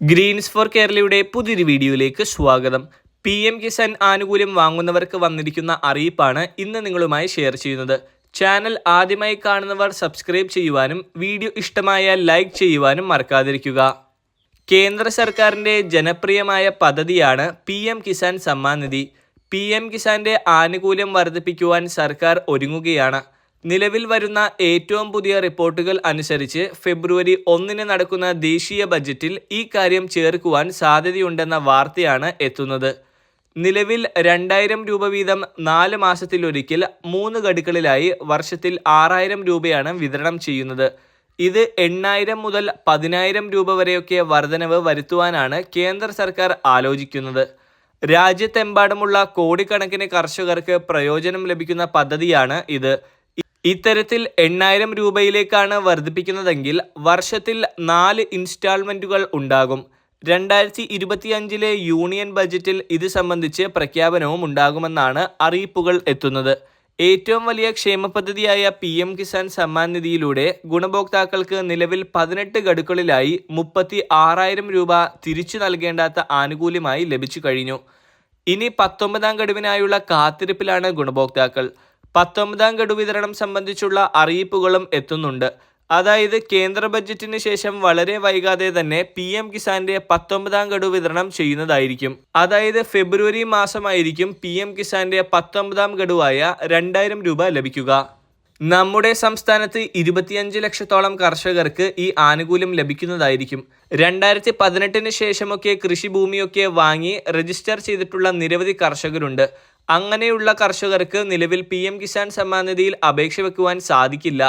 Green's four കേരളയുടെ പുതിയൊരു വീഡിയോയിലേക്ക് സ്വാഗതം. പി എം കിസാൻ ആനുകൂല്യം വാങ്ങുന്നവർക്ക് വന്നിരിക്കുന്ന അറിയിപ്പാണ് ഇന്ന് നിങ്ങളുമായി ഷെയർ ചെയ്യുന്നത്. ചാനൽ ആദ്യമായി കാണുന്നവർ സബ്സ്ക്രൈബ് ചെയ്യുവാനും വീഡിയോ ഇഷ്ടമായ ലൈക്ക് ചെയ്യുവാനും മറക്കാതിരിക്കുക. കേന്ദ്ര സർക്കാരിന്റെ ജനപ്രിയമായ പദ്ധതിയാണ് P M Kisan Samman Nidhi. P M ആനുകൂല്യം വർദ്ധിപ്പിക്കുവാൻ സർക്കാർ ഒരുങ്ങുകയാണ്. നിലവിൽ വരുന്ന ഏറ്റവും പുതിയ റിപ്പോർട്ടുകൾ അനുസരിച്ച് ഫെബ്രുവരി ഒന്നിന് നടക്കുന്ന ദേശീയ ബജറ്റിൽ ഈ കാര്യം ചേർക്കുവാൻ സാധ്യതയുണ്ടെന്ന വാർത്തയാണ് എത്തുന്നത്. നിലവിൽ രണ്ടായിരം രൂപ വീതം നാല് മാസത്തിലൊരിക്കൽ മൂന്ന് ഗഡുക്കളിലായി വർഷത്തിൽ ആറായിരം രൂപയാണ് വിതരണം ചെയ്യുന്നത്. ഇത് എണ്ണായിരം മുതൽ പതിനായിരം രൂപ വരെയൊക്കെ വർധനവ് വരുത്തുവാനാണ് കേന്ദ്ര സർക്കാർ ആലോചിക്കുന്നത്. രാജ്യത്തെമ്പാടുമുള്ള കോടിക്കണക്കിന് കർഷകർക്ക് പ്രയോജനം ലഭിക്കുന്ന പദ്ധതിയാണ് ഇത്. ഇത്തരത്തിൽ എണ്ണായിരം രൂപയിലേക്കാണ് വർദ്ധിപ്പിക്കുന്നതെങ്കിൽ വർഷത്തിൽ നാല് ഇൻസ്റ്റാൾമെന്റുകൾ ഉണ്ടാകും. രണ്ടായിരത്തി ഇരുപത്തിയഞ്ചിലെ യൂണിയൻ ബജറ്റിൽ ഇത് സംബന്ധിച്ച് പ്രഖ്യാപനവും ഉണ്ടാകുമെന്നാണ് അറിയിപ്പുകൾ എത്തുന്നത്. ഏറ്റവും വലിയ ക്ഷേമ പദ്ധതിയായ പി എം കിസാൻ സമ്മാൻ നിധിയിലൂടെ ഗുണഭോക്താക്കൾക്ക് നിലവിൽ പതിനെട്ട് ഗഡുക്കളിലായി മുപ്പത്തി ആറായിരം രൂപ തിരിച്ചു നൽകേണ്ടാത്ത ആനുകൂല്യമായി ലഭിച്ചു കഴിഞ്ഞു. ഇനി പത്തൊമ്പതാം ഗഡുവിനായുള്ള കാത്തിരിപ്പിലാണ് ഗുണഭോക്താക്കൾ. പത്തൊമ്പതാം ഗഡു വിതരണം സംബന്ധിച്ചുള്ള അറിയിപ്പുകളും എത്തുന്നുണ്ട്. അതായത് കേന്ദ്ര ബജറ്റിന് ശേഷം വളരെ വൈകാതെ തന്നെ പി എം കിസാന്റെ പത്തൊമ്പതാം ഗഡു വിതരണം ചെയ്യുന്നതായിരിക്കും. അതായത് ഫെബ്രുവരി മാസമായിരിക്കും പി എം കിസാന്റെ പത്തൊമ്പതാം ഗഡുവായ രണ്ടായിരം രൂപ ലഭിക്കുക. നമ്മുടെ സംസ്ഥാനത്ത് ഇരുപത്തിയഞ്ച് ലക്ഷത്തോളം കർഷകർക്ക് ഈ ആനുകൂല്യം ലഭിക്കുന്നതായിരിക്കും. രണ്ടായിരത്തി പതിനെട്ടിന് ശേഷമൊക്കെ കൃഷിഭൂമിയൊക്കെ വാങ്ങി രജിസ്റ്റർ ചെയ്തിട്ടുള്ള നിരവധി കർഷകരുണ്ട്. അങ്ങനെയുള്ള കർഷകർക്ക് നിലവിൽ പി എം കിസാൻ സമ്മാൻ നിധിയിൽ അപേക്ഷ വെക്കുവാൻ സാധിക്കില്ല.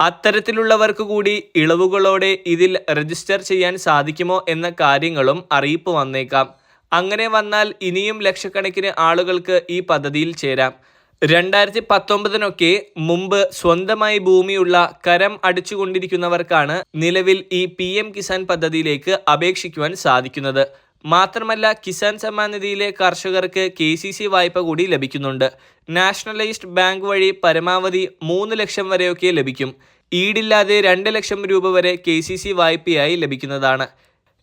അത്തരത്തിലുള്ളവർക്ക് കൂടി ഇളവുകളോടെ ഇതിൽ രജിസ്റ്റർ ചെയ്യാൻ സാധിക്കുമോ എന്ന കാര്യങ്ങളും അറിയിപ്പ് വന്നേക്കാം. അങ്ങനെ വന്നാൽ ഇനിയും ലക്ഷക്കണക്കിന് ആളുകൾക്ക് ഈ പദ്ധതിയിൽ ചേരാം. രണ്ടായിരത്തി പത്തൊമ്പതിനൊക്കെ മുമ്പ് സ്വന്തമായി ഭൂമിയുള്ള കരം അടിച്ചുകൊണ്ടിരിക്കുന്നവർക്കാണ് നിലവിൽ ഈ പി കിസാൻ പദ്ധതിയിലേക്ക് അപേക്ഷിക്കുവാൻ സാധിക്കുന്നത്. മാത്രമല്ല കിസാൻ സമ്മാൻ നിധിയിലെ കർഷകർക്ക് കെ സി സി വായ്പ കൂടി ലഭിക്കുന്നുണ്ട്. നാഷണലൈസ്ഡ് ബാങ്ക് വഴി പരമാവധി മൂന്ന് ലക്ഷം വരെയൊക്കെ ലഭിക്കും. ഈടില്ലാതെ രണ്ട് ലക്ഷം രൂപ വരെ കെ സി സി വായ്പയായി ലഭിക്കുന്നതാണ്.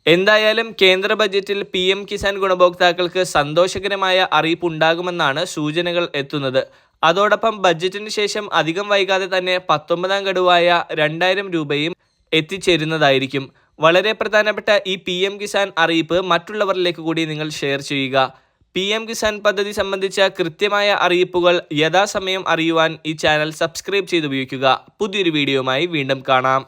എന്തായാലും കേന്ദ്ര ബജറ്റിൽ പി എം കിസാൻ ഗുണഭോക്താക്കൾക്ക് സന്തോഷകരമായ അറിയിപ്പ് ഉണ്ടാകുമെന്നാണ് സൂചനകൾ എത്തുന്നത്. അതോടൊപ്പം ബജറ്റിന് ശേഷം അധികം വൈകാതെ തന്നെ പത്തൊമ്പതാം ഗഡുവായ രണ്ടായിരം രൂപയും എത്തിച്ചേരുന്നതായിരിക്കും. വളരെ പ്രധാനപ്പെട്ട ഈ പി എം കിസാൻ അറിയിപ്പ് മറ്റുള്ളവരിലേക്ക് കൂടി നിങ്ങൾ ഷെയർ ചെയ്യുക. പി എം കിസാൻ പദ്ധതി സംബന്ധിച്ച കൃത്യമായ അറിയിപ്പുകൾ യഥാസമയം അറിയുവാൻ ഈ ചാനൽ സബ്സ്ക്രൈബ് ചെയ്ത് ഉപയോഗിക്കുക പുതിയൊരു വീഡിയോയുമായി വീണ്ടും കാണാം.